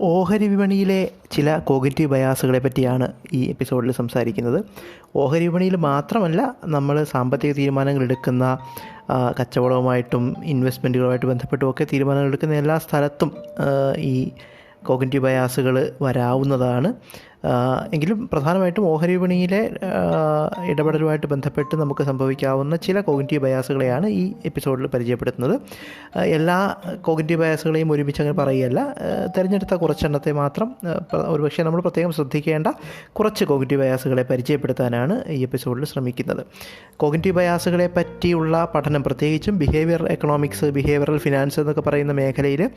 ഓഹരി വിപണിയിലെ ചില കോഗറ്റീവ് ബയാസുകളെ പറ്റിയാണ് ഈ എപ്പിസോഡിൽ സംസാരിക്കുന്നത്. ഓഹരി വിപണിയിൽ മാത്രമല്ല നമ്മൾ സാമ്പത്തിക തീരുമാനങ്ങൾ എടുക്കുന്ന കച്ചവടവുമായിട്ടും ഇൻവെസ്റ്റ്മെന്റുകളുമായിട്ട് ബന്ധപ്പെട്ടുമൊക്കെ തീരുമാനങ്ങൾ എടുക്കുന്ന എല്ലാ സ്ഥലത്തും ഈ കോഗറ്റീവ് ബയാസുകൾ വരാവുന്നതാണ്. എങ്കിലും പ്രധാനമായിട്ടും ഓഹരി വിപണിയിലെ ഇടപെടലുമായിട്ട് ബന്ധപ്പെട്ട് നമുക്ക് സംഭവിക്കാവുന്ന ചില കോഗ്നിറ്റീവ് ബയാസുകളെയാണ് ഈ എപ്പിസോഡിൽ പരിചയപ്പെടുത്തുന്നത്. എല്ലാ കോഗ്നിറ്റീവ് ബയാസുകളെയും ഒരുമിച്ച് അങ്ങനെ പറയുകയല്ല. തിരഞ്ഞെടുത്ത കുറച്ചെണ്ണത്തെ മാത്രം ഒരുപക്ഷെ നമ്മൾ പ്രത്യേകം ശ്രദ്ധിക്കേണ്ട കുറച്ച് കോഗ്നിറ്റീവ് ബയാസുകളെ പരിചയപ്പെടുത്താനാണ് ഈ എപ്പിസോഡിൽ ശ്രമിക്കുന്നത്. കോഗ്നിറ്റീവ് ബയാസുകളെ പറ്റിയുള്ള പഠനം പ്രത്യേകിച്ചും ബിഹേവിയർ എക്കണോമിക്സ് ബിഹേവിയറൽ ഫിനാൻസ് എന്നൊക്കെ പറയുന്ന മേഖലയിൽ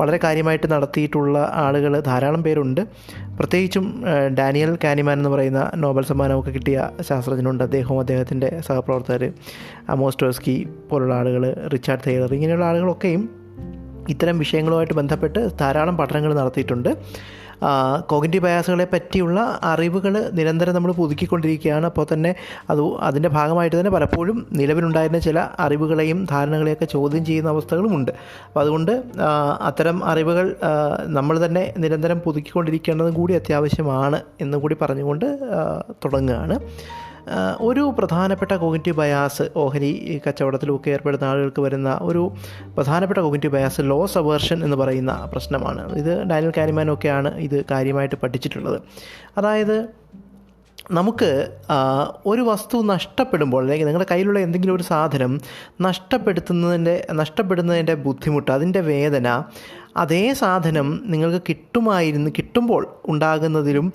വളരെ കാര്യമായിട്ട് നടത്തിയിട്ടുള്ള ആളുകൾ ധാരാളം പേരുണ്ട്. പ്രത്യേകിച്ചും ഡാനിയൽ കാനിമാൻ എന്ന് പറയുന്ന നോബൽ സമ്മാനമൊക്കെ കിട്ടിയ ശാസ്ത്രജ്ഞനുണ്ട്. അദ്ദേഹവും അദ്ദേഹത്തിന്റെ സഹപ്രവർത്തകർ അമോസ്റ്റോസ്കി പോലുള്ള ആളുകൾ റിച്ചാർഡ് തെയ്ലർ ഇങ്ങനെയുള്ള ആളുകളൊക്കെയും ഇത്തരം വിഷയങ്ങളുമായിട്ട് ബന്ധപ്പെട്ട് ധാരാളം പഠനങ്ങൾ നടത്തിയിട്ടുണ്ട്. കോഗ്നിറ്റീവ് ബയാസുകളെ പറ്റിയുള്ള അറിവുകൾ നിരന്തരം നമ്മൾ പുതുക്കിക്കൊണ്ടിരിക്കുകയാണ്. അപ്പോൾ തന്നെ അത് അതിന്റെ ഭാഗമായിട്ട് തന്നെ പലപ്പോഴും നിലവിലുണ്ടായിരുന്ന ചില അറിവുകളെയും ധാരണകളെയൊക്കെ ചോദ്യം ചെയ്യുന്ന അവസ്ഥകളുമുണ്ട്. അപ്പോൾ അതുകൊണ്ട് അത്തരം അറിവുകൾ നമ്മൾ തന്നെ നിരന്തരം പുതുക്കിക്കൊണ്ടിരിക്കേണ്ടതും കൂടി അത്യാവശ്യമാണ് എന്നും കൂടി പറഞ്ഞുകൊണ്ട് തുടങ്ങുകയാണ്. ഒരു പ്രധാനപ്പെട്ട കോഗ്നിറ്റീവ് ബയാസ് ഓഹരി കച്ചവടത്തിലൊക്കെ ഏർപ്പെടുന്ന ആളുകൾക്ക് വരുന്ന ഒരു പ്രധാനപ്പെട്ട കോഗ്നിറ്റീവ് ബയാസ് ലോസ് അവേർഷൻ എന്ന് പറയുന്ന പ്രശ്നമാണ്. ഇത് ഡാനിയൽ കാനിമാനൊക്കെയാണ് ഇത് കാര്യമായിട്ട് പഠിച്ചിട്ടുള്ളത്. അതായത് നമുക്ക് ഒരു വസ്തു നഷ്ടപ്പെടുമ്പോൾ അല്ലെങ്കിൽ നിങ്ങളുടെ കയ്യിലുള്ള എന്തെങ്കിലും ഒരു സാധനം നഷ്ടപ്പെടുത്തുന്നതിന്റെ നഷ്ടപ്പെടുന്നതിന്റെ ബുദ്ധിമുട്ട് അതിന്റെ വേദന അതേ സാധനം നിങ്ങൾക്ക് കിട്ടുമായിരുന്നു കിട്ടുമ്പോൾ ഉണ്ടാകുന്നതിലും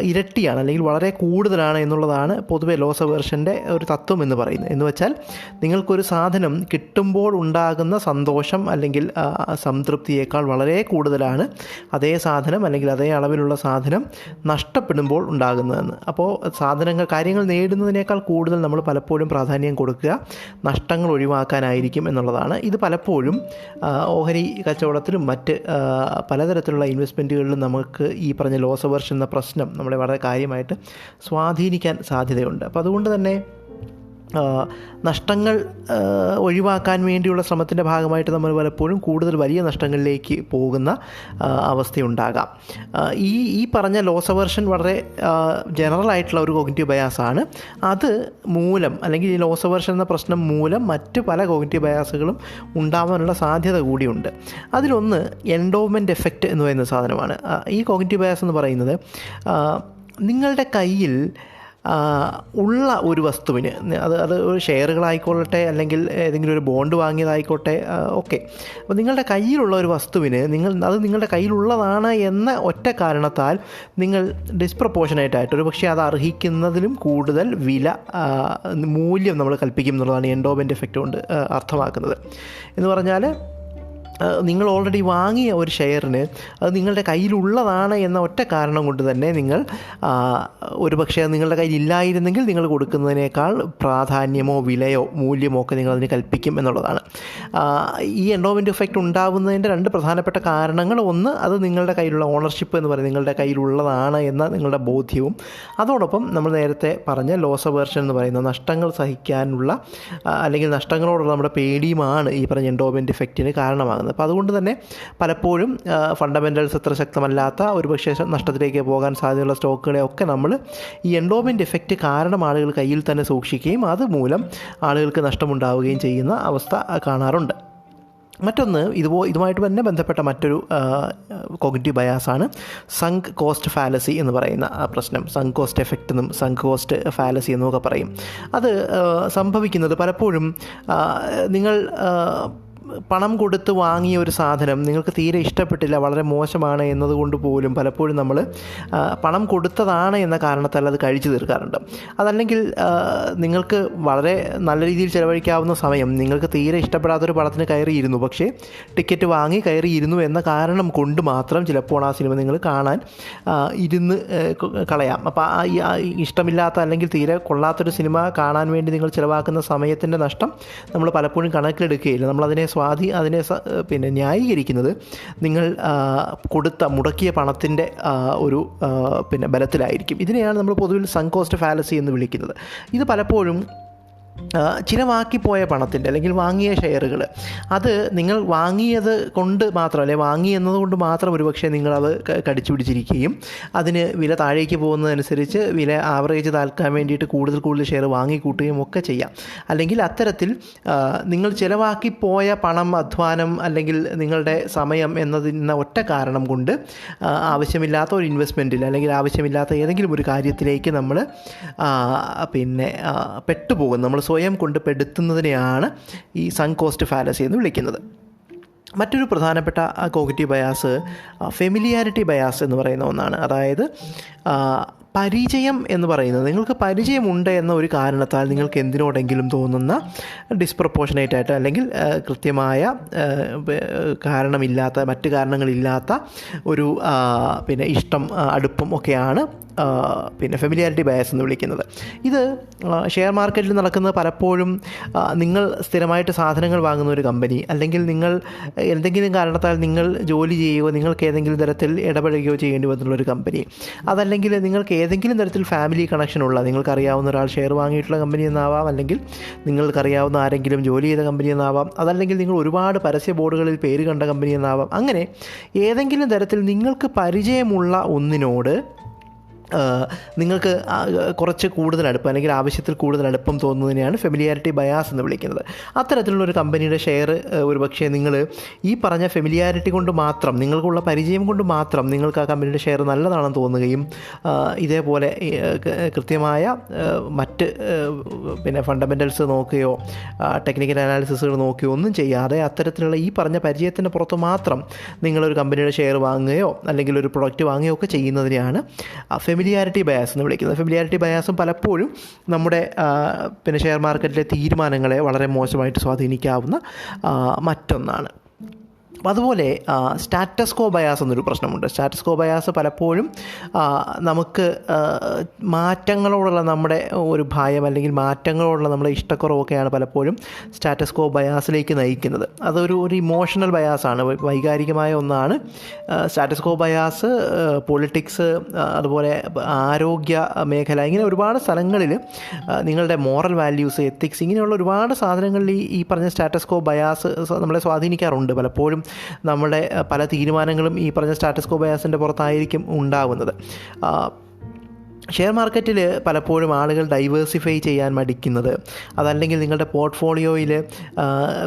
ഇരട്ടിയാണ് അല്ലെങ്കിൽ വളരെ കൂടുതലാണ് എന്നുള്ളതാണ് പൊതുവെ ലോസ് അവേർഷന്റെ ഒരു തത്വം എന്ന് പറയുന്നത്. എന്ന് വെച്ചാൽ നിങ്ങൾക്കൊരു സാധനം കിട്ടുമ്പോൾ ഉണ്ടാകുന്ന സന്തോഷം അല്ലെങ്കിൽ സംതൃപ്തിയേക്കാൾ വളരെ കൂടുതലാണ് അതേ സാധനം അല്ലെങ്കിൽ അതേ അളവിലുള്ള സാധനം നഷ്ടപ്പെടുമ്പോൾ ഉണ്ടാകുന്നതെന്ന്. അപ്പോൾ സാധനങ്ങൾ കാര്യങ്ങൾ നേടുന്നതിനേക്കാൾ കൂടുതൽ നമ്മൾ പലപ്പോഴും പ്രാധാന്യം കൊടുക്കുക നഷ്ടങ്ങൾ ഒഴിവാക്കാനായിരിക്കും എന്നുള്ളതാണ്. ഇത് പലപ്പോഴും ഓഹരി കച്ചവടത്തിലും മറ്റ് പലതരത്തിലുള്ള ഇൻവെസ്റ്റ്മെന്റുകളിലും നമുക്ക് ഈ പറഞ്ഞ ലോസ് അവേർഷൻ എന്ന പ്രശ്നം നമ്മളെ വളരെ കാര്യമായിട്ട് സ്വാധീനിക്കാൻ സാധ്യതയുണ്ട്. അപ്പോൾ അതുകൊണ്ട് തന്നെ നഷ്ടങ്ങൾ ഒഴിവാക്കാൻ വേണ്ടിയുള്ള ശ്രമത്തിന്റെ ഭാഗമായിട്ട് നമ്മൾ പലപ്പോഴും കൂടുതൽ വലിയ നഷ്ടങ്ങളിലേക്ക് പോകുന്ന അവസ്ഥയുണ്ടാകാം. ഈ ഈ പറഞ്ഞ ലോസ് അവേർഷൻ വളരെ ജനറൽ ആയിട്ടുള്ള ഒരു കോഗ്നിറ്റീവ് ബയാസാണ് അത് മൂലം അല്ലെങ്കിൽ ഈ ലോസ് അവേർഷൻ എന്ന പ്രശ്നം മൂലം മറ്റ് പല കോഗ്നിറ്റീവ് ബയാസുകളും ഉണ്ടാവാനുള്ള സാധ്യത കൂടിയുണ്ട്. അതിലൊന്ന് എൻഡോവ്മെന്റ് എഫക്റ്റ് എന്ന് പറയുന്ന സാധനമാണ്. ഈ കോഗ്നിറ്റീവ് ബയാസ് എന്ന് പറയുന്നത് നിങ്ങളുടെ കയ്യിൽ ഉള്ള ഒരു വസ്തുവിന് അത് അത് ഒരു ഷെയറുകളായിക്കൊള്ളട്ടെ അല്ലെങ്കിൽ ഏതെങ്കിലും ഒരു ബോണ്ട് വാങ്ങിയതായിക്കോട്ടെ ഓക്കെ. അപ്പോൾ നിങ്ങളുടെ കയ്യിലുള്ള ഒരു വസ്തുവിന് നിങ്ങൾ അത് നിങ്ങളുടെ കയ്യിലുള്ളതാണ് എന്ന ഒറ്റ കാരണത്താൽ നിങ്ങൾ ഡിസ്പ്രപ്പോർഷനായിട്ടായിട്ട് ഒരു പക്ഷേ അത് അർഹിക്കുന്നതിലും കൂടുതൽ വില മൂല്യം നമ്മൾ കൽപ്പിക്കും എന്നുള്ളതാണ് എൻഡോമെന്റ് എഫക്റ്റ് കൊണ്ട് അർത്ഥമാക്കുന്നത്. എന്ന് പറഞ്ഞാൽ നിങ്ങൾ ഓൾറെഡി വാങ്ങിയ ഒരു ഷെയറിന് അത് നിങ്ങളുടെ കയ്യിലുള്ളതാണ് എന്ന ഒറ്റ കാരണം കൊണ്ട് തന്നെ നിങ്ങൾ ഒരു പക്ഷേ നിങ്ങളുടെ കയ്യിൽ ഇല്ലായിരുന്നെങ്കിൽ നിങ്ങൾ കൊടുക്കുന്നതിനേക്കാൾ പ്രാധാന്യമോ വിലയോ മൂല്യമോ ഒക്കെ നിങ്ങൾ അതിന് കൽപ്പിക്കും എന്നുള്ളതാണ്. ഈ എൻഡോമെന്റ് ഇഫക്റ്റ് ഉണ്ടാകുന്നതിന്റെ രണ്ട് പ്രധാനപ്പെട്ട കാരണങ്ങൾ ഒന്ന് അത് നിങ്ങളുടെ കയ്യിലുള്ള ഓണർഷിപ്പ് എന്ന് പറയുന്നത് നിങ്ങളുടെ കയ്യിലുള്ളതാണ് എന്ന നിങ്ങളുടെ ബോധ്യവും. അതോടൊപ്പം നമ്മൾ നേരത്തെ പറഞ്ഞ ലോസ് അവേർഷൻ എന്ന് പറയുന്ന നഷ്ടങ്ങൾ സഹിക്കാനുള്ള അല്ലെങ്കിൽ നഷ്ടങ്ങളോടുള്ള നമ്മുടെ പേടിയുമാണ് ഈ പറഞ്ഞ എൻഡോമെന്റ് ഇഫക്റ്റിന് കാരണമാകുന്നത്. അപ്പോൾ അതുകൊണ്ട് തന്നെ പലപ്പോഴും ഫണ്ടമെന്റൽസ് അത്ര ശക്തമല്ലാത്ത ഒരുപക്ഷെ നഷ്ടത്തിലേക്ക് പോകാൻ സാധ്യതയുള്ള സ്റ്റോക്കുകളെ ഒക്കെ നമ്മൾ ഈ എൻഡോമെന്റ് എഫക്റ്റ് കാരണം ആളുകൾ കയ്യിൽ തന്നെ സൂക്ഷിക്കുകയും അതുമൂലം ആളുകൾക്ക് നഷ്ടമുണ്ടാവുകയും ചെയ്യുന്ന അവസ്ഥ കാണാറുണ്ട്. മറ്റൊന്ന് ഇതുപോ ഇതുമായിട്ട് തന്നെ ബന്ധപ്പെട്ട മറ്റൊരു കോഗ്നറ്റീവ് ബയാസാണ് സങ്ക് കോസ്റ്റ് ഫാലസി എന്ന് പറയുന്ന പ്രശ്നം. സങ്ക് കോസ്റ്റ് എഫക്റ്റ് എന്നും സങ്ക് കോസ്റ്റ് ഫാലസി എന്നൊക്കെ പറയും. അത് സംഭവിക്കുന്നത് പലപ്പോഴും നിങ്ങൾ പണം കൊടുത്ത് വാങ്ങിയ ഒരു സാധനം നിങ്ങൾക്ക് തീരെ ഇഷ്ടപ്പെട്ടില്ല വളരെ മോശമാണ് എന്നതുകൊണ്ട് പോലും പലപ്പോഴും നമ്മൾ പണം കൊടുത്തതാണ് എന്ന കാരണത്താൽ അത് കഴിച്ചു തീർക്കാറുണ്ട്. അതല്ലെങ്കിൽ നിങ്ങൾക്ക് വളരെ നല്ല രീതിയിൽ ചിലവഴിക്കാവുന്ന സമയം നിങ്ങൾക്ക് തീരെ ഇഷ്ടപ്പെടാത്തൊരു പടത്തിന് കയറിയിരുന്നു പക്ഷേ ടിക്കറ്റ് വാങ്ങി കയറിയിരുന്നു എന്ന കാരണം കൊണ്ട് മാത്രം ചിലപ്പോൾ ആ സിനിമ നിങ്ങൾ കാണാൻ ഇരുന്ന് കളയാം. അപ്പോൾ ഇഷ്ടമില്ലാത്ത അല്ലെങ്കിൽ തീരെ കൊള്ളാത്തൊരു സിനിമ കാണാൻ വേണ്ടി നിങ്ങൾ ചിലവാക്കുന്ന സമയത്തിന്റെ നഷ്ടം നമ്മൾ പലപ്പോഴും കണക്കിലെടുക്കുകയില്ല. നമ്മളതിനെ സ്വാധീ അതിനെ പിന്നെ ന്യായീകരിക്കുന്നത് നിങ്ങൾ കൊടുത്ത മുടക്കിയ പണത്തിന്റെ ഒരു പിന്നെ ബലത്തിലായിരിക്കും. ഇതിനെയാണ് നമ്മൾ പൊതുവിൽ സങ്കോസ്റ്റ് ഫാലസി എന്ന് വിളിക്കുന്നത്. ഇത് പലപ്പോഴും ചിലവാക്കിപ്പോയ പണത്തിന്റെ അല്ലെങ്കിൽ വാങ്ങിയ ഷെയറുകൾ. അത് നിങ്ങൾ വാങ്ങിയത് കൊണ്ട് മാത്രം അല്ലെ വാങ്ങി എന്നതുകൊണ്ട് മാത്രം ഒരുപക്ഷെ നിങ്ങളത് കടിച്ചു പിടിച്ചിരിക്കുകയും അതിന് വില താഴേക്ക് പോകുന്നതനുസരിച്ച് വില ആവറേജ് താൽക്കാൻ വേണ്ടിയിട്ട് കൂടുതൽ കൂടുതൽ ഷെയർ വാങ്ങിക്കൂട്ടുകയും ഒക്കെ ചെയ്യാം. അല്ലെങ്കിൽ അത്തരത്തിൽ നിങ്ങൾ ചിലവാക്കിപ്പോയ പണം അധ്വാനം അല്ലെങ്കിൽ നിങ്ങളുടെ സമയം എന്നതിന് ഒറ്റ കാരണം കൊണ്ട് ആവശ്യമില്ലാത്ത ഒരു ഇൻവെസ്റ്റ്മെന്റിൽ അല്ലെങ്കിൽ ആവശ്യമില്ലാത്ത ഏതെങ്കിലും ഒരു കാര്യത്തിലേക്ക് നമ്മൾ പിന്നെ പെട്ടുപോകും നമ്മൾ സ്വയം കൊണ്ട് പെടുത്തുന്നതിനെയാണ് ഈ സൺ കോസ്റ്റ് ഫാലസി എന്ന് വിളിക്കുന്നത്. മറ്റൊരു പ്രധാനപ്പെട്ട കോഗ്നിറ്റീവ് ബയാസ് ഫെമിലിയാരിറ്റി ബയാസ് എന്ന് പറയുന്ന ഒന്നാണ്. അതായത് പരിചയം എന്ന് പറയുന്നത്. നിങ്ങൾക്ക് പരിചയമുണ്ട് എന്ന ഒരു കാരണത്താൽ നിങ്ങൾക്ക് എന്തിനോടെങ്കിലും തോന്നുന്ന ഡിസ്പ്രപ്പോർഷനേറ്റ് ആയിട്ട് അല്ലെങ്കിൽ കൃത്യമായ കാരണമില്ലാത്ത മറ്റ് കാരണങ്ങളില്ലാത്ത ഒരു പിന്നെ ഇഷ്ടം അടുപ്പം ഒക്കെയാണ് പിന്നെ ഫെമിലിയാരിറ്റി ബയസ് എന്ന് വിളിക്കുന്നത്. ഇത് ഷെയർ മാർക്കറ്റിൽ നടക്കുന്നത് പലപ്പോഴും നിങ്ങൾ സ്ഥിരമായിട്ട് സാധനങ്ങൾ വാങ്ങുന്ന ഒരു കമ്പനി അല്ലെങ്കിൽ നിങ്ങൾ എന്തെങ്കിലും കാരണത്താൽ നിങ്ങൾ ജോലി ചെയ്യുകയോ നിങ്ങൾക്ക് ഏതെങ്കിലും തരത്തിൽ ഇടപഴകുകയോ ചെയ്യേണ്ടി വന്നിട്ടുള്ള ഒരു കമ്പനി അതല്ലെങ്കിൽ നിങ്ങൾക്ക് ഏതെങ്കിലും തരത്തിൽ ഫാമിലി കണക്ഷൻ കണക്ഷനുള്ള നിങ്ങൾക്കറിയാവുന്ന ഒരാൾ ഷെയർ വാങ്ങിയിട്ടുള്ള കമ്പനി എന്നാവാം അല്ലെങ്കിൽ നിങ്ങൾക്കറിയാവുന്ന ആരെങ്കിലും ജോലി ചെയ്ത കമ്പനി എന്നാവാം അതല്ലെങ്കിൽ നിങ്ങൾ ഒരുപാട് പരസ്യ ബോർഡുകളിൽ പേര് കണ്ട കമ്പനി എന്നാവാം അങ്ങനെ ഏതെങ്കിലും തരത്തിൽ നിങ്ങൾക്ക് പരിചയമുള്ള ഒന്നിനോട് നിങ്ങൾക്ക് കുറച്ച് കൂടുതൽ അടുപ്പം അല്ലെങ്കിൽ ആവശ്യത്തിൽ കൂടുതൽ അടുപ്പം തോന്നുന്നതിനെയാണ് ഫെമിലിയാരിറ്റി ബയാസ് എന്ന് വിളിക്കുന്നത്. അത്തരത്തിലുള്ള ഒരു കമ്പനിയുടെ ഷെയർ ഒരു പക്ഷേ നിങ്ങൾ ഈ പറഞ്ഞ ഫെമിലിയാരിറ്റി കൊണ്ട് മാത്രം നിങ്ങൾക്കുള്ള പരിചയം കൊണ്ട് മാത്രം നിങ്ങൾക്ക് ആ കമ്പനിയുടെ ഷെയർ നല്ലതാണെന്ന് തോന്നുകയും ഇതേപോലെ കൃത്യമായ മറ്റ് പിന്നെ ഫണ്ടമെന്റൽസ് നോക്കുകയോ ടെക്നിക്കൽ അനാലിസിസുകൾ നോക്കുകയോ ഒന്നും ചെയ്യാതെ അത്തരത്തിലുള്ള ഈ പറഞ്ഞ പരിചയത്തിന്റെ പുറത്ത് മാത്രം നിങ്ങളൊരു കമ്പനിയുടെ ഷെയർ വാങ്ങുകയോ അല്ലെങ്കിൽ ഒരു പ്രൊഡക്റ്റ് വാങ്ങുകയോ ഒക്കെ ചെയ്യുന്നതിനെയാണ് ഫെമിലിയാരിറ്റി ബയാസ് എന്ന് വിളിക്കുന്നത്. ഫെമിലിയാരിറ്റി ബയാസും പലപ്പോഴും നമ്മുടെ പിന്നെ ഷെയർ മാർക്കറ്റിലെ തീരുമാനങ്ങളെ വളരെ മോശമായിട്ട് സ്വാധീനിക്കാവുന്ന മറ്റൊന്നാണ്. അപ്പോൾ അതുപോലെ സ്റ്റാറ്റസ്കോ ബയാസ് എന്നൊരു പ്രശ്നമുണ്ട്. സ്റ്റാറ്റസ്കോ ബയാസ് പലപ്പോഴും നമുക്ക് മാറ്റങ്ങളോടുള്ള നമ്മുടെ ഒരു ഭയം അല്ലെങ്കിൽ മാറ്റങ്ങളോടുള്ള നമ്മുടെ ഇഷ്ടക്കുറവൊക്കെയാണ് പലപ്പോഴും സ്റ്റാറ്റസ്കോ ബയാസിലേക്ക് നയിക്കുന്നത്. അതൊരു ഒരു ഇമോഷണൽ ബയാസാണ് വൈകാരികമായ ഒന്നാണ്. സ്റ്റാറ്റസ്കോ ബയാസ് പൊളിറ്റിക്സ് അതുപോലെ ആരോഗ്യ മേഖല ഇങ്ങനെ ഒരുപാട് സ്ഥലങ്ങളിൽ നിങ്ങളുടെ മോറൽ വാല്യൂസ് എത്തിക്സ് ഇങ്ങനെയുള്ള ഒരുപാട് സാധനങ്ങളിൽ ഈ പറഞ്ഞ സ്റ്റാറ്റസ്കോ ബയാസ് നമ്മളെ സ്വാധീനിക്കാറുണ്ട് പലപ്പോഴും. നമ്മുടെ പല തീരുമാനങ്ങളും ഈ പറഞ്ഞ സ്റ്റാറ്റസ്കോ ബയാസിന്റെ പുറത്തായിരിക്കും ഉണ്ടാകുന്നത് ആ, ഷെയർ മാർക്കറ്റിൽ പലപ്പോഴും ആളുകൾ ഡൈവേഴ്സിഫൈ ചെയ്യാൻ മടിക്കുന്നത്. അതല്ലെങ്കിൽ നിങ്ങളുടെ പോർട്ട്ഫോളിയോയിൽ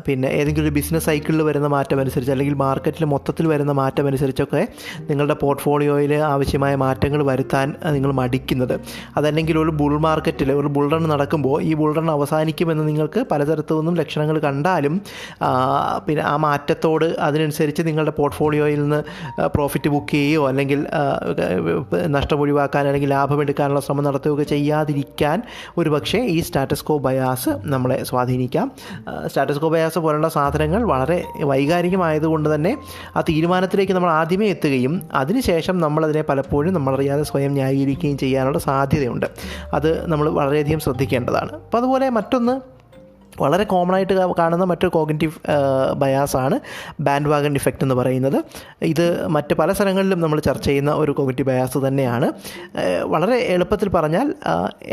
പിന്നെ ഏതെങ്കിലും ഒരു ബിസിനസ് സൈക്കിളിൽ വരുന്ന മാറ്റം അനുസരിച്ച് അല്ലെങ്കിൽ മാർക്കറ്റിൽ മൊത്തത്തിൽ വരുന്ന മാറ്റം അനുസരിച്ചൊക്കെ നിങ്ങളുടെ പോർട്ട്ഫോളിയോയിൽ ആവശ്യമായ മാറ്റങ്ങൾ വരുത്താൻ നിങ്ങൾ മടിക്കുന്നത്. അതല്ലെങ്കിൽ ഒരു ബുൾ മാർക്കറ്റിൽ ഒരു ബുൾ റൺ നടക്കുമ്പോൾ ഈ ബുൾ റൺ അവസാനിക്കുമെന്ന് നിങ്ങൾക്ക് പലതരത്തു നിന്നും ലക്ഷണങ്ങൾ കണ്ടാലും പിന്നെ ആ മാറ്റത്തോട് അതിനനുസരിച്ച് നിങ്ങളുടെ പോർട്ട്ഫോളിയോയിൽ നിന്ന് പ്രോഫിറ്റ് ബുക്ക് ചെയ്യുകയോ അല്ലെങ്കിൽ നഷ്ടം ഒഴിവാക്കാൻ അല്ലെങ്കിൽ ലാഭം എടുക്കാനുള്ള ശ്രമം നടത്തുകയൊക്കെ ചെയ്യാതിരിക്കാൻ ഒരു പക്ഷേ ഈ സ്റ്റാറ്റസ്കോ ബയാസ് നമ്മളെ സ്വാധീനിക്കാം. സ്റ്റാറ്റസ്കോ ബയാസ് പോലുള്ള സാധനങ്ങൾ വളരെ വൈകാരികമായതുകൊണ്ട് തന്നെ ആ തീരുമാനത്തിലേക്ക് നമ്മൾ ആദ്യമേ എത്തുകയും അതിനുശേഷം നമ്മളതിനെ പലപ്പോഴും നമ്മളറിയാതെ സ്വയം ന്യായീകരിക്കുകയും ചെയ്യാനുള്ള സാധ്യതയുണ്ട്. അത് നമ്മൾ വളരെയധികം ശ്രദ്ധിക്കേണ്ടതാണ്. അപ്പോൾ അതുപോലെ മറ്റൊന്ന് വളരെ കോമൺ ആയിട്ട് കാണുന്ന മറ്റൊരു കോഗ്നിറ്റീവ് ബയാസാണ് ബാൻഡ് വാഗൺ ഇഫക്റ്റ് എന്ന് പറയുന്നത്. ഇത് മറ്റ് പല സ്ഥലങ്ങളിലും നമ്മൾ ചർച്ച ചെയ്യുന്ന ഒരു കോഗ്നിറ്റീവ് ബയാസ് തന്നെയാണ്. വളരെ എളുപ്പത്തിൽ പറഞ്ഞാൽ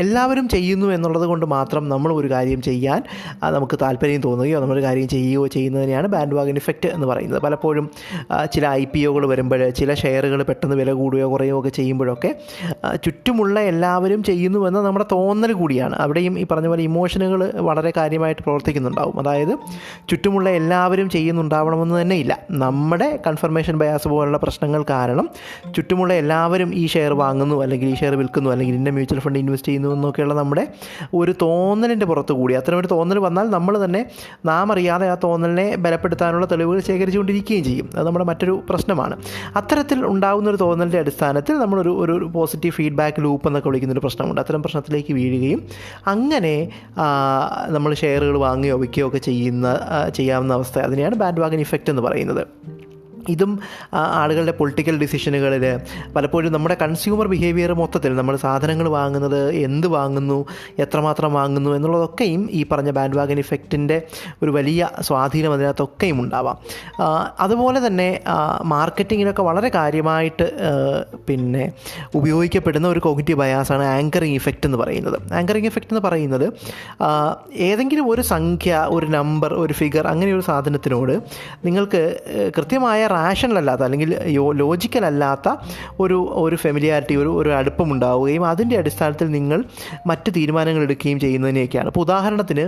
എല്ലാവരും ചെയ്യുന്നു എന്നുള്ളത് കൊണ്ട് മാത്രം നമ്മൾ ഒരു കാര്യം ചെയ്യാൻ നമുക്ക് താല്പര്യം തോന്നുകയോ നമ്മളൊരു കാര്യം ചെയ്യുകയോ ചെയ്യുന്നതിനെയാണ് ബാൻഡ് വാഗൺ ഇഫക്റ്റ് എന്ന് പറയുന്നത്. പലപ്പോഴും ചില ഐ പി ഒകൾ വരുമ്പോൾ ചില ഷെയറുകൾ പെട്ടെന്ന് വില കൂടുകയോ കുറയുകയോ ഒക്കെ ചെയ്യുമ്പോഴൊക്കെ ചുറ്റുമുള്ള എല്ലാവരും ചെയ്യുന്നുവെന്ന നമ്മുടെ തോന്നൽ കൂടിയാണ്. അവിടെയും ഈ പറഞ്ഞ പോലെ ഇമോഷനുകൾ വളരെ കാര്യമായിട്ട് പ്രവർത്തിക്കുന്നുണ്ടാവും. അതായത് ചുറ്റുമുള്ള എല്ലാവരും ചെയ്യുന്നുണ്ടാവണമെന്ന് തന്നെ ഇല്ല. നമ്മുടെ കൺഫർമേഷൻ ബയാസ് പോലുള്ള പ്രശ്നങ്ങൾ കാരണം ചുറ്റുമുള്ള എല്ലാവരും ഈ ഷെയർ വാങ്ങുന്നു അല്ലെങ്കിൽ ഈ ഷെയർ വിൽക്കുന്നു അല്ലെങ്കിൽ ഇന്ന മ്യൂച്വൽ ഫണ്ട് ഇൻവെസ്റ്റ് ചെയ്യുന്നു എന്നൊക്കെയുള്ള നമ്മുടെ ഒരു തോന്നലിന്റെ പുറത്ത് കൂടി. അത്തരം ഒരു തോന്നൽ വന്നാൽ നമ്മൾ തന്നെ നാം അറിയാതെ ആ തോന്നലിനെ ബലപ്പെടുത്താനുള്ള തെളിവുകൾ ശേഖരിച്ചുകൊണ്ടിരിക്കുകയും ചെയ്യും. അത് നമ്മുടെ മറ്റൊരു പ്രശ്നമാണ്. അത്തരത്തിൽ ഉണ്ടാകുന്ന ഒരു തോന്നലിന്റെ അടിസ്ഥാനത്തിൽ നമ്മളൊരു ഒരു പോസിറ്റീവ് ഫീഡ്ബാക്ക് ലൂപ്പ് എന്നൊക്കെ വിളിക്കുന്നൊരു പ്രശ്നമുണ്ട്. അത്തരം പ്രശ്നത്തിലേക്ക് വീഴുകയും അങ്ങനെ നമ്മൾ ഷെയറുകൾ വാങ്ങുകയോ വിൽക്കുകയോ ഒക്കെ ചെയ്യുന്ന ചെയ്യാവുന്ന അവസ്ഥ. അതിനെയാണ് ബാൻഡ് വാഗൻ ഇഫക്റ്റ് എന്ന് പറയുന്നത്. ഇതും ആളുകളുടെ പൊളിറ്റിക്കൽ ഡിസിഷനുകളിൽ പലപ്പോഴും നമ്മുടെ കൺസ്യൂമർ ബിഹേവിയർ മൊത്തത്തിൽ നമ്മൾ സാധനങ്ങൾ വാങ്ങുന്നത് എന്ത് വാങ്ങുന്നു എത്രമാത്രം വാങ്ങുന്നു എന്നുള്ളതൊക്കെയും ഈ പറഞ്ഞ ബാൻഡ് വാഗൻ ഇഫക്റ്റിന്റെ ഒരു വലിയ സ്വാധീനം അതിനകത്തൊക്കെയും ഉണ്ടാവാം. അതുപോലെ തന്നെ മാർക്കറ്റിങ്ങിനൊക്കെ വളരെ കാര്യമായിട്ട് പിന്നെ ഉപയോഗിക്കപ്പെടുന്ന ഒരു കോഗ്നിറ്റീവ് ബയാസാണ് ആങ്കറിങ് ഇഫക്റ്റ് എന്ന് പറയുന്നത്. ആങ്കറിങ് ഇഫക്റ്റ് എന്ന് പറയുന്നത് ഏതെങ്കിലും ഒരു സംഖ്യ ഒരു നമ്പർ ഒരു ഫിഗർ അങ്ങനെ ഒരു സാധനത്തിനോട് നിങ്ങൾക്ക് കൃത്യമായ റാഷണൽ അല്ലാത്ത അല്ലെങ്കിൽ ലോജിക്കൽ അല്ലാത്ത ഒരു ഒരു ഫെമിലിയാരിറ്റി ഒരു ഒരു അടുപ്പമുണ്ടാവുകയും അതിന്റെ അടിസ്ഥാനത്തിൽ നിങ്ങൾ മറ്റ് തീരുമാനങ്ങൾ എടുക്കുകയും ചെയ്യുന്നതിനെയൊക്കെയാണ്. അപ്പോൾ ഉദാഹരണത്തിന്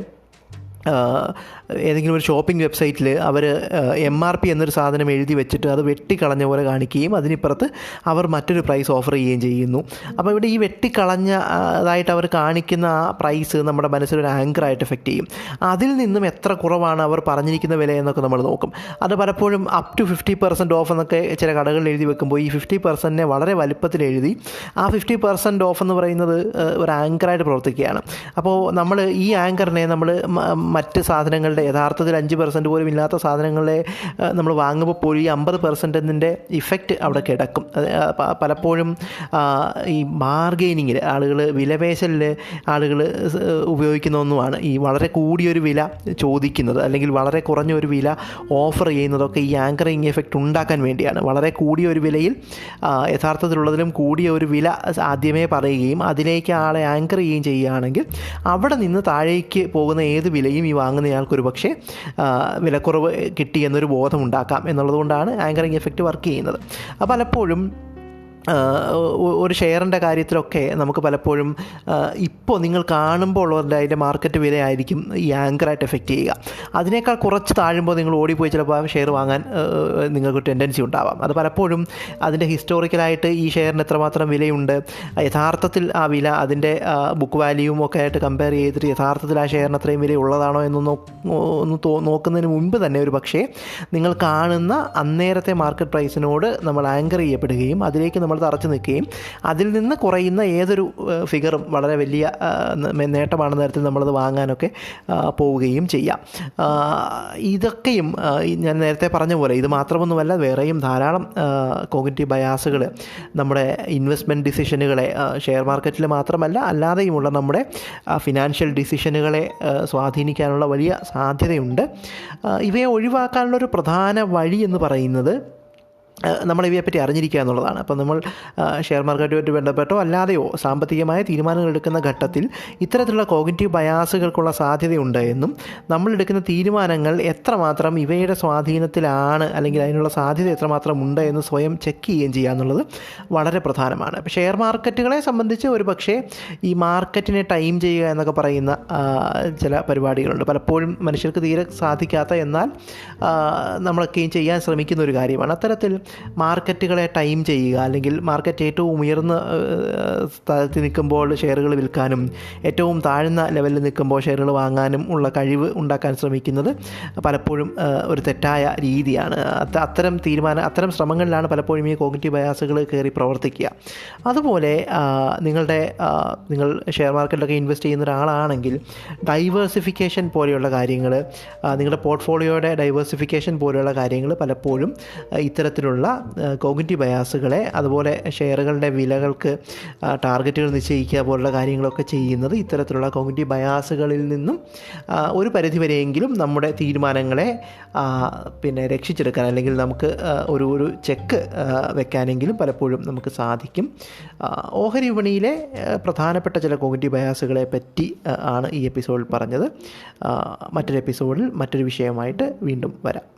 ഏതെങ്കിലും ഒരു ഷോപ്പിംഗ് വെബ്സൈറ്റിൽ അവർ എം ആർ പി എന്നൊരു സാധനം എഴുതി വെച്ചിട്ട് അത് വെട്ടിക്കളഞ്ഞ പോലെ കാണിക്കുകയും അതിനിപ്പുറത്ത് അവർ മറ്റൊരു പ്രൈസ് ഓഫർ ചെയ്യുകയും ചെയ്യുന്നു. അപ്പോൾ ഇവിടെ ഈ വെട്ടിക്കളഞ്ഞ അതായിട്ട് അവർ കാണിക്കുന്ന ആ പ്രൈസ് നമ്മുടെ മനസ്സിലൊരു ആങ്കറായിട്ട് എഫക്റ്റ് ചെയ്യും. അതിൽ നിന്നും എത്ര കുറവാണ് അവർ പറഞ്ഞിരിക്കുന്ന വില എന്നൊക്കെ നമ്മൾ നോക്കും. അത് പലപ്പോഴും up to fifty percent off എന്നൊക്കെ ചില കടകളിൽ എഴുതി വെക്കുമ്പോൾ ഈ ഫിഫ്റ്റി പെർസെന്റിനെ വളരെ വലുപ്പത്തിൽ എഴുതി ആ ഫിഫ്റ്റി പെർസെന്റ് ഓഫ് എന്ന് പറയുന്നത് ഒരു ആങ്കറായിട്ട് പ്രവർത്തിക്കുകയാണ്. അപ്പോൾ നമ്മൾ ഈ ആങ്കറിനെ നമ്മൾ മറ്റ് സാധനങ്ങളുടെ യഥാർത്ഥത്തിൽ അഞ്ച് പെർസെന്റ് പോലും ഇല്ലാത്ത സാധനങ്ങളെ നമ്മൾ വാങ്ങുമ്പോൾ പോലും ഈ അമ്പത് പെർസെന്റിന്റെ ഇഫക്റ്റ് അവിടെ കിടക്കും. പലപ്പോഴും ഈ ബാർഗെയിനിങ്ങിൽ ആളുകൾ വിലപേശലിൽ ആളുകൾ ഉപയോഗിക്കുന്ന ഒന്നുമാണ് ഈ വളരെ കൂടിയൊരു വില ചോദിക്കുന്നത് അല്ലെങ്കിൽ വളരെ കുറഞ്ഞ ഒരു വില ഓഫർ ചെയ്യുന്നതൊക്കെ ഈ ആങ്കറിങ് എഫക്റ്റ് ഉണ്ടാക്കാൻ വേണ്ടിയാണ്. വളരെ കൂടിയ ഒരു വിലയിൽ യഥാർത്ഥത്തിലുള്ളതിലും കൂടിയ ഒരു വില ആദ്യമേ പറയുകയും അതിലേക്ക് ആളെ ആങ്കർ ചെയ്യുകയും ചെയ്യുകയാണെങ്കിൽ അവിടെ നിന്ന് താഴേക്ക് പോകുന്ന ഏത് വിലയും ഈ വാങ്ങുന്നയാൾക്കൊരു പക്ഷേ വിലക്കുറവ് കിട്ടി എന്നൊരു ബോധം ഉണ്ടാക്കാം എന്നുള്ളതുകൊണ്ടാണ് ആങ്കറിങ് എഫക്റ്റ് വർക്ക് ചെയ്യുന്നത്. അപ്പോൾ പലപ്പോഴും ഒരു ഷെയറിന്റെ കാര്യത്തിലൊക്കെ നമുക്ക് പലപ്പോഴും ഇപ്പോൾ നിങ്ങൾ കാണുമ്പോൾ ഉള്ളവരുടെ അതിന്റെ മാർക്കറ്റ് വിലയായിരിക്കും ഈ ആങ്കറായിട്ട് എഫക്റ്റ് ചെയ്യുക. അതിനേക്കാൾ കുറച്ച് താഴുമ്പോൾ നിങ്ങൾ ഓടിപ്പോയി ചിലപ്പോൾ ഷെയർ വാങ്ങാൻ നിങ്ങൾക്ക് ടെൻഡൻസി ഉണ്ടാവാം. അത് പലപ്പോഴും അതിന്റെ ഹിസ്റ്റോറിക്കലായിട്ട് ഈ ഷെയറിന് എത്രമാത്രം വിലയുണ്ട് യഥാർത്ഥത്തിൽ ആ വില അതിന്റെ ബുക്ക് വാല്യൂവും ഒക്കെ ആയിട്ട് കമ്പയർ ചെയ്തിട്ട് യഥാർത്ഥത്തിൽ ആ ഷെയറിന് അത്രയും വില ഉള്ളതാണോ എന്ന് ഒന്ന് നോക്കുന്നതിന് മുമ്പ് തന്നെ ഒരു പക്ഷേ നിങ്ങൾ കാണുന്ന അന്നേരത്തെ മാർക്കറ്റ് പ്രൈസിനോട് നമ്മൾ ആങ്കർ ചെയ്യപ്പെടുകയും അതിലേക്ക് നമ്മൾ തറച്ചു നിൽക്കുകയും അതിൽ നിന്ന് കുറയുന്ന ഏതൊരു ഫിഗറും വളരെ വലിയ നേട്ടമാണ് ന- നേട്ടമാണെന്ന തരത്തിൽ നമ്മളത് വാങ്ങാനൊക്കെ പോവുകയും ചെയ്യാം. ഇതൊക്കെയും ഞാൻ നേരത്തെ പറഞ്ഞ പോലെ ഇത് മാത്രമൊന്നുമല്ല വേറെയും ധാരാളം കോഗ്നിറ്റീവ് ബയാസുകൾ നമ്മുടെ ഇൻവെസ്റ്റ്മെന്റ് ഡിസിഷനുകളെ ഷെയർ മാർക്കറ്റിൽ മാത്രമല്ല അല്ലാതെയുമുള്ള നമ്മുടെ ഫിനാൻഷ്യൽ ഡിസിഷനുകളെ സ്വാധീനിക്കാനുള്ള വലിയ സാധ്യതയുണ്ട്. ഇവയെ ഒഴിവാക്കാനുള്ള ഒരു പ്രധാന വഴി എന്ന് പറയുന്നത് നമ്മൾ ഇവയെപ്പറ്റി അറിഞ്ഞിരിക്കുക എന്നുള്ളതാണ്. അപ്പോൾ നമ്മൾ ഷെയർ മാർക്കറ്റുമായിട്ട് ബന്ധപ്പെട്ടോ അല്ലാതെയോ സാമ്പത്തികമായ തീരുമാനങ്ങൾ എടുക്കുന്ന ഘട്ടത്തിൽ ഇത്തരത്തിലുള്ള കോഗ്നിറ്റീവ് ബയാസുകൾക്കുള്ള സാധ്യതയുണ്ട് എന്നും നമ്മൾ എടുക്കുന്ന തീരുമാനങ്ങൾ എത്രമാത്രം ഇവയുടെ സ്വാധീനത്തിലാണ് അല്ലെങ്കിൽ അതിനുള്ള സാധ്യത എത്രമാത്രം ഉണ്ട് എന്ന് സ്വയം ചെക്ക് ചെയ്യുകയും ചെയ്യുക എന്നുള്ളത് വളരെ പ്രധാനമാണ്. അപ്പോൾ ഷെയർ മാർക്കറ്റുകളെ സംബന്ധിച്ച് ഒരു പക്ഷേ ഈ മാർക്കറ്റിനെ ടൈം ചെയ്യുക എന്നൊക്കെ പറയുന്ന ചില പരിപാടികളുണ്ട്. പലപ്പോഴും മനുഷ്യർക്ക് തീരെ സാധിക്കാത്ത എന്നാൽ നമ്മളൊക്കെയും ചെയ്യാൻ ശ്രമിക്കുന്ന ഒരു കാര്യമാണ്. അത്തരത്തിൽ മാർക്കറ്റുകളെ ടൈം ചെയ്യുക അല്ലെങ്കിൽ മാർക്കറ്റ് ഏറ്റവും ഉയർന്ന സ്ഥലത്ത് നിൽക്കുമ്പോൾ ഷെയറുകൾ വിൽക്കാനും ഏറ്റവും താഴ്ന്ന ലെവലിൽ നിൽക്കുമ്പോൾ ഷെയറുകൾ വാങ്ങാനും ഉള്ള കഴിവ് ഉണ്ടാക്കാൻ ശ്രമിക്കുന്നത് പലപ്പോഴും ഒരു തെറ്റായ രീതിയാണ്. അത്ത- അത്തരം തീരുമാനം അത്തരം ശ്രമങ്ങളിലാണ് പലപ്പോഴും ഈ കോഗ്നിറ്റീവ് ബയാസുകൾ കയറി പ്രവർത്തിക്കുക. അതുപോലെ നിങ്ങളുടെ നിങ്ങൾ ഷെയർ മാർക്കറ്റിലൊക്കെ ഇൻവെസ്റ്റ് ചെയ്യുന്ന ഒരാളാണെങ്കിൽ ഡൈവേഴ്സിഫിക്കേഷൻ പോലെയുള്ള കാര്യങ്ങൾ നിങ്ങളുടെ പോർട്ട്ഫോളിയോയുടെ ഡൈവേഴ്സിഫിക്കേഷൻ പോലെയുള്ള കാര്യങ്ങൾ പലപ്പോഴും ആ, ഇത്തരത്തിലുള്ള കോഗ്നിറ്റീവ് ബയാസുകളെ അതുപോലെ ഷെയറുകളുടെ വിലകൾക്ക് ടാർഗറ്റുകൾ നിശ്ചയിക്കുക പോലുള്ള കാര്യങ്ങളൊക്കെ ചെയ്യുന്നത് ഇത്തരത്തിലുള്ള കോഗ്നിറ്റീവ് ബയാസുകളിൽ നിന്നും ഒരു പരിധിവരെയെങ്കിലും നമ്മുടെ തീരുമാനങ്ങളെ പിന്നെ രക്ഷിച്ചെടുക്കാൻ അല്ലെങ്കിൽ നമുക്ക് ഒരു ഒരു ചെക്ക് വെക്കാനെങ്കിലും പലപ്പോഴും നമുക്ക് സാധിക്കും. ഓഹരി വിപണിയിലെ പ്രധാനപ്പെട്ട ചില കോഗ്നിറ്റീവ് ബയാസുകളെ പറ്റി ആണ് ഈ എപ്പിസോഡിൽ പറഞ്ഞത്. മറ്റൊരു എപ്പിസോഡിൽ മറ്റൊരു വിഷയമായിട്ട് വീണ്ടും വരാം.